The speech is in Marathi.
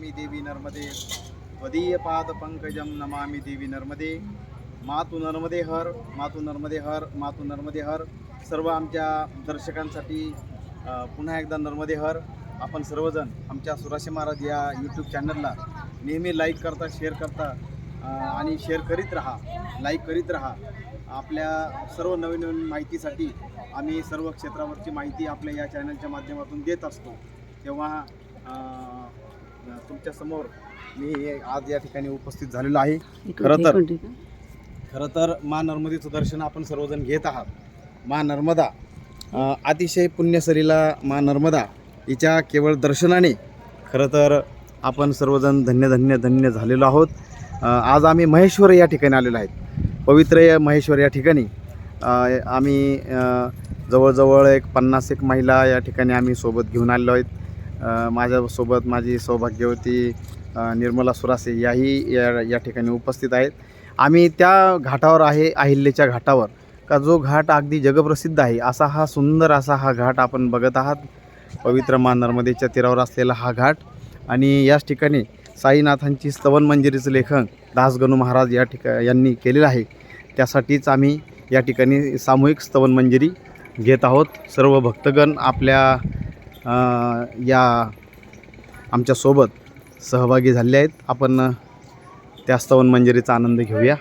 नमामि देवी नर्मदे। त्वदीय पाद पंकजम नमामि देवी नर्मदे। मातू नर्मदे हर मातू नर्मदे हर मातू नर्मदे हर। सर्व आमच्या दर्शकांसाठी पुन्हा एकदा नर्मदे हर। आपण सर्वजण आमच्या सुराशे महाराज या यूट्यूब चॅनलला नेहमी लाईक करता शेअर करता आणि शेअर करीत राहा लाईक करीत राहा. आपल्या सर्व नवीन नवीन माहितीसाठी आम्ही सर्व क्षेत्रावरची माहिती आपल्या या चॅनलच्या माध्यमातून देत असतो. तेव्हा अ, तुमच्यासमोर मी आज या ठिकाणी उपस्थित झालेलो आहे. खरं तर खरं तर मा नर्मदेचं दर्शन आपण सर्वजण घेत आहात. मा नर्मदा अतिशय पुण्यसरीला मा नर्मदा हिच्या केवळ दर्शनाने खरं तर आपण सर्वजण धन्य धन्य धन्य झालेलो आहोत. आज आम्ही महेश्वर या ठिकाणी आलेलो आहेत. पवित्र या महेश्वर या ठिकाणी. आम्ही जवळजवळ एक पन्नास एक महिला या ठिकाणी आम्ही सोबत घेऊन आलेलो आहेत. माझ्यासोबत माझी सौभाग्यवती निर्मला सुरासे याही या या ठिकाणी उपस्थित आहेत. आम्ही त्या घाटावर आहे अहिल्याच्या घाटावर. का जो घाट अगदी जगप्रसिद्ध आहे असा हा सुंदर असा हा घाट आपण बघत आहात. पवित्र मा नर्मदेच्या तीरावर असलेला हा घाट. आणि याच ठिकाणी साईनाथांची स्तवन मंजिरीचं लेखन दासगणू महाराज या ठिका यांनी केलेलं आहे. त्यासाठीच आम्ही या ठिकाणी सामूहिक स्तवन मंजिरी घेत आहोत. सर्व भक्तगण आपल्या या आमच्यासोबत सहभागी झाले आहेत. आपण त्या स्तवन मंजिरीचा आनंद घेऊया.